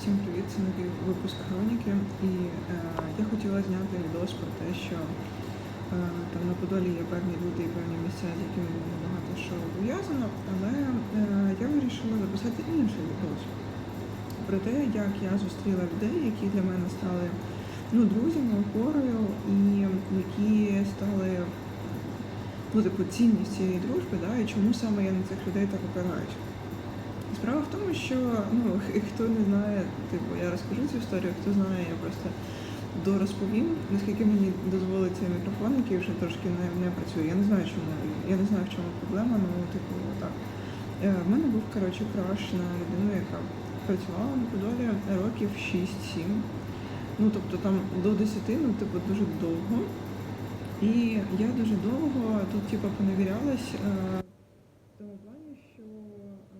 Всім привіт, це новий випуск хроніки. І е, я хотіла зняти відос про те, що е, там на Подолі є певні люди і певні місця, з якими багато що пов'язано, але е, я вирішила записати інший відос про те, як я зустріла людей, які для мене стали ну, друзями, опорою, і які стали ну, типу, цінність цієї дружби, да, і чому саме я на цих людей так опираюсь. Справа в тому, що ну хто не знає, типу, я розкажу цю історію, хто знає, я просто дорозповім, наскільки мені дозволить цей мікрофон, який вже трошки не, не працює. Я не знаю, чому. Я не знаю, в чому проблема, ну типу, так. Е, В мене був коротше краш на людину, яка працювала на Подолі років 6-7. Ну тобто там до 10, ну типу дуже довго. І я дуже довго тут, типу, поневірялась. е, в тому плані, що е,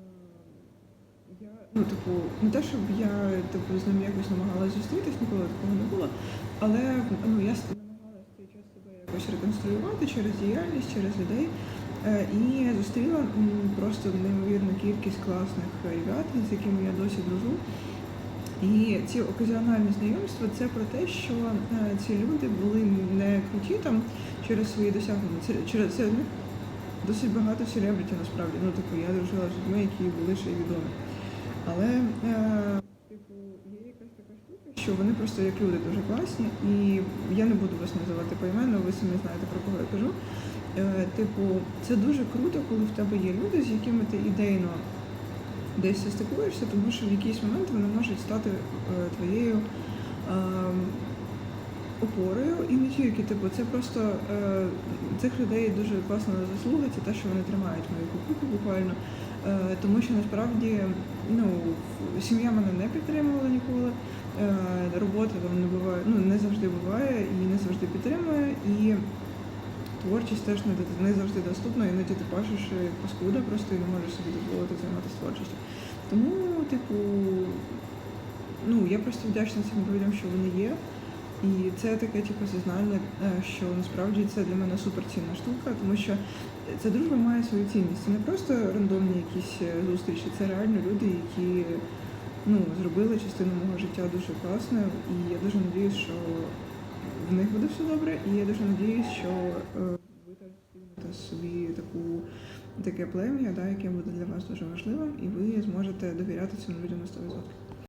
я, ну, типу, не те, щоб я типу, з ним якось намагалась зустрітись, ніколи такого не було. Але ну, я намагалася цей час себе якось реконструювати через діяльність, через людей. Е, І зустріла просто неймовірну кількість класних ребят, з якими я досі дружу. І ці оказіональні знайомства це про те, що е, ці люди були не круті там через свої досягнення. Це через це ну, досить багато селебриті насправді. Ну, типу, я дружила з людьми, які були ще й відомі. Але, е, типу, є якась така штука, що вони просто як люди дуже класні, і я не буду вас називати поіменно, ви самі знаєте про кого я кажу. Е, типу, це дуже круто, коли в тебе є люди, з якими ти ідейно десь стикуєшся, тому що в якийсь момент вони можуть стати е, твоєю ем, опорою і не тільки, типу, це просто е, цих людей дуже класна заслуга, це те, що вони тримають мою кукуху буквально. Е, тому що насправді ну, сім'я мене не підтримувала ніколи. Е, робота там не буває, ну не завжди буває і не завжди підтримує. І творчість теж не, не завжди доступна, іноді ти пашеш паскуда просто і не можеш собі дозволити займатися творчістю. Тому, типу, ну я просто вдячна цим людям, що вони є. І це таке типу зізнання, е, що насправді це для мене суперцінна штука, тому що ця дружба має свою цінність. Це не просто рандомні якісь е, зустрічі, це реально люди, які ну, зробили частину мого життя дуже класною. І я дуже надіюсь, що в них буде все добре. І я дуже надіюсь, що е, ви теж собі таку таке плем'я, да, яке буде для вас дуже важливим, і ви зможете довіряти цим людям на 100%.